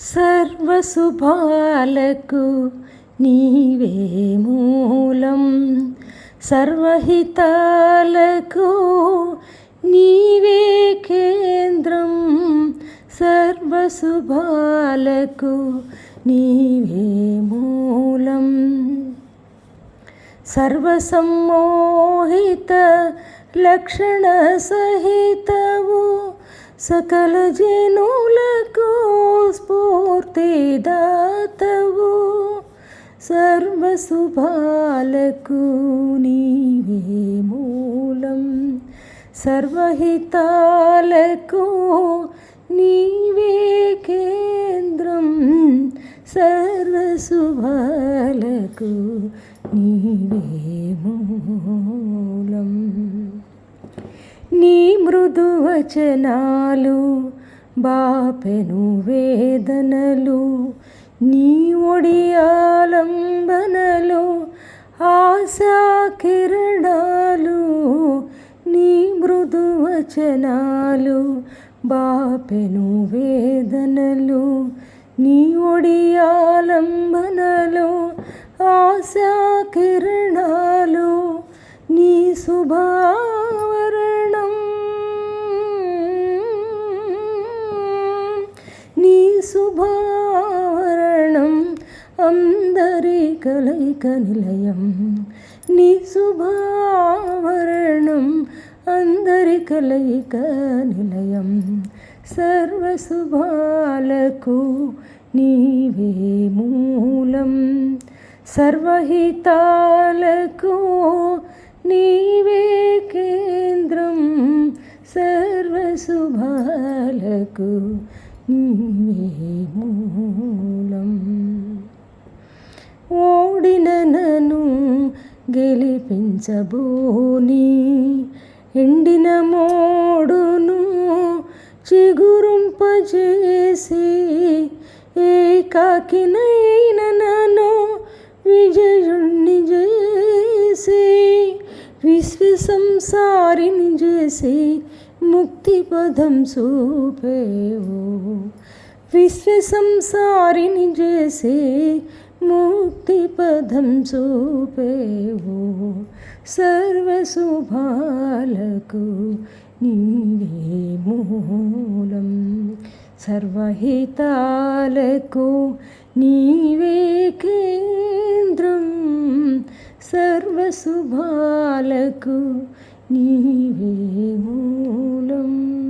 సర్వశుభాలకు నీవే మూలం. సర్వహితాలకు నీవే కేంద్రం. సర్వశుభాలకు నీవే మూలం. సర్వసమ్మోహిత లక్షణ సహితవు. సకల జనులకు స్ఫూర్తిదాతవు. సర్వశుభాలకు నీవే మూలం. సర్వహితాలకు నీవే కేంద్రం. సర్వశుభాలకు నీవే మూలం. నీ మృదువచనాలు బాపెను వేదనలు నీ ఒడియాలంబనలు ఆశా కిరణాలు నీ మృదువచనాలు బాపెను వేదనలు నీ ఒడియాలంబనలు ఆశా కిరణాలు నీ శుభా శుభారణం అందరి కలయిక నిలయం. నీ శుభావరణం అందరి కలయిక నిలయం. సర్వశుభాలకు నీవే మూలం. సర్వహితాలకు నీవే కేంద్రం. సర్వశుభాలకు మూలం ఓడిన నను గెలిపించబోని ఎండిన మోడును చిగురుంపజేసి ఏకాకినైన నను విజయుడు విశ్వ సంసారిని చేసి ముక్తి పదం చూపేవు. విశ్వ సంసారిని చేసి ముక్తి పదం చూపేవు. సర్వశుభాలకు నీవే మూలం. సర్వహితాలకు నీవే కేంద్రం. సర్వశుభా సర్వశుభాలకు నీవే మూలం.